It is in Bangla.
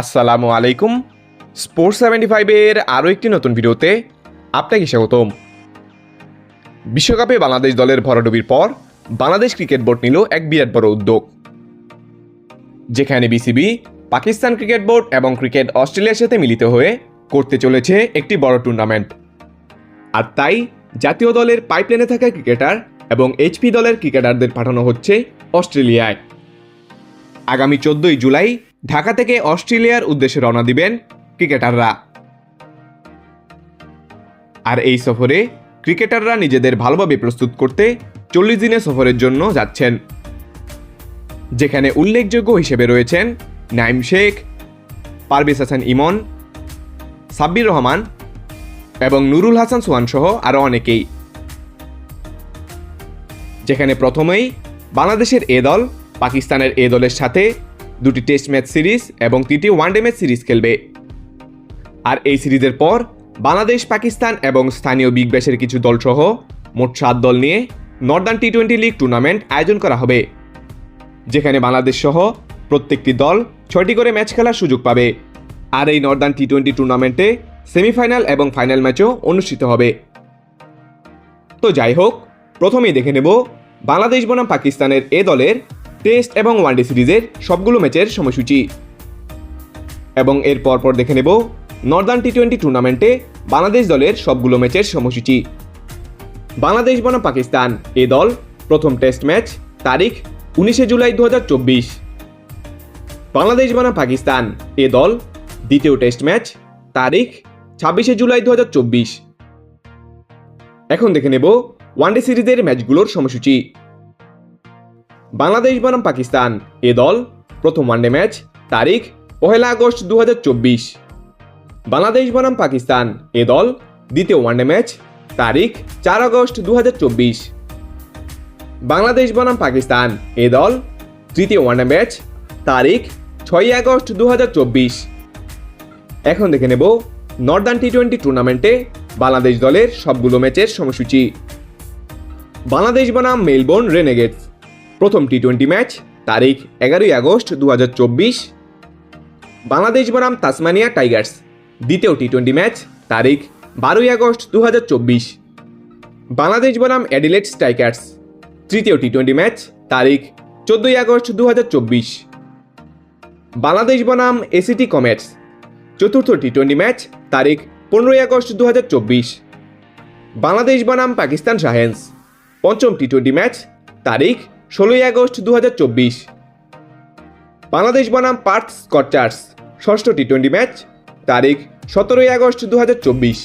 আসসালামু আলাইকুম। স্পোর্টস সেভেন্টি ফাইভের আরও একটি নতুন ভিডিওতে আপনাকে স্বাগতম। বিশ্বকাপে বাংলাদেশ দলের ভরাডুবির পর বাংলাদেশ ক্রিকেট বোর্ড নিল এক বিরাট বড় উদ্যোগ। যেখানে বিসিবি, পাকিস্তান ক্রিকেট বোর্ড এবং ক্রিকেট অস্ট্রেলিয়ার সাথে মিলিত হয়ে করতে চলেছে একটি বড় টুর্নামেন্ট। আর তাই জাতীয় দলের পাইপলাইনে থাকা ক্রিকেটার এবং এইচপি দলের ক্রিকেটারদের পাঠানো হচ্ছে অস্ট্রেলিয়ায়। আগামী চোদ্দই জুলাই ঢাকা থেকে অস্ট্রেলিয়ার উদ্দেশ্যে রওনা দিবেন ক্রিকেটাররা। আর এই সফরে ক্রিকেটাররা নিজেদের ভালোভাবে প্রস্তুত করতে চল্লিশ দিনের সফরের জন্য যাচ্ছেন। যেখানে উল্লেখযোগ্য হিসেবে রয়েছেন নাইম শেখ, পারভেজ হাসান ইমন, সাব্বির রহমান এবং নুরুল হাসান সোহান সহ আরও অনেকেই। যেখানে প্রথমেই বাংলাদেশের এ দল পাকিস্তানের এ দলের সাথে দুটি টেস্ট ম্যাচ সিরিজ এবং তিনটি ওয়ানডে ম্যাচ সিরিজ খেলবে। আর এই সিরিজের পর বাংলাদেশ, পাকিস্তান এবং স্থানীয় বিগ ব্যাশের কিছু দলসহ মোট সাত দল নিয়ে northern T twenty league tournament আয়োজন করা হবে, যেখানে বাংলাদেশ সহ প্রত্যেকটি দল ছয়টি করে ম্যাচ খেলার সুযোগ পাবে। আর এই নর্দার্ন টি টোয়েন্টি টুর্নামেন্টে সেমিফাইনাল এবং ফাইনাল ম্যাচও অনুষ্ঠিত হবে। তো যাই হোক, প্রথমেই দেখে নেব বাংলাদেশ বনাম পাকিস্তানের এ দলের টেস্ট এবং ওয়ানডে সিরিজের সবগুলো ম্যাচের সময়সূচি। এবং এর পরপর দেখে নেব নর্দার্ন টি টোয়েন্টি টুর্নামেন্টে বাংলাদেশ দলের সবগুলো ম্যাচের সময়সূচি। বাংলাদেশ বনাম পাকিস্তান, এ দল প্রথম টেস্ট ম্যাচ তারিখ উনিশে জুলাই দু হাজার চব্বিশ। বাংলাদেশ বনাম পাকিস্তান, এ দল দ্বিতীয় টেস্ট ম্যাচ তারিখ ছাব্বিশে জুলাই দু হাজার চব্বিশ। এখন দেখে নেব ওয়ানডে সিরিজের ম্যাচগুলোর সময়সূচি। বাংলাদেশ বনাম পাকিস্তান। এ দল প্রথম ওয়ানডে ম্যাচ তারিখ পহেলা আগস্ট দু হাজার চব্বিশ। বাংলাদেশ বনাম পাকিস্তান। এ দল দ্বিতীয় ওয়ানডে ম্যাচ তারিখ চার আগস্ট দু হাজার চব্বিশ। বাংলাদেশ বনাম পাকিস্তান। এ দল তৃতীয় ওয়ানডে ম্যাচ তারিখ ছয়ই আগস্ট দু হাজার চব্বিশ। এখন দেখে নেব নর্দার্ন টি টোয়েন্টি টুর্নামেন্টে বাংলাদেশ দলের সবগুলো ম্যাচের সময়সূচি। বাংলাদেশ বনাম মেলবোর্ন রেনেগেটস। প্রথম টি টোয়েন্টি ম্যাচ তারিখ এগারোই আগস্ট দু হাজার চব্বিশ। বাংলাদেশ বনাম তাসমানিয়া টাইগার্স। দ্বিতীয় টি টোয়েন্টি ম্যাচ তারিখ বারোই আগস্ট দু হাজার চব্বিশ। বাংলাদেশ বনাম অ্যাডিলেট স্ট্রাইকার্স তৃতীয় টি টোয়েন্টি ম্যাচ তারিখ চোদ্দই আগস্ট দু হাজার চব্বিশ। বাংলাদেশ বনাম এসিটি কমেটস চতুর্থ টি টোয়েন্টি ম্যাচ তারিখ পনেরোই আগস্ট দু হাজার চব্বিশ। বাংলাদেশ বনাম পাকিস্তান শাহেন্স পঞ্চম টি টোয়েন্টি ম্যাচ তারিখ ষোলোই আগস্ট দু হাজার চব্বিশ। বাংলাদেশ বনাম পার্থ স্কচার্স ষষ্ঠ টি টোয়েন্টি ম্যাচ, তারিখ সতেরোই আগস্ট দু হাজার চব্বিশ।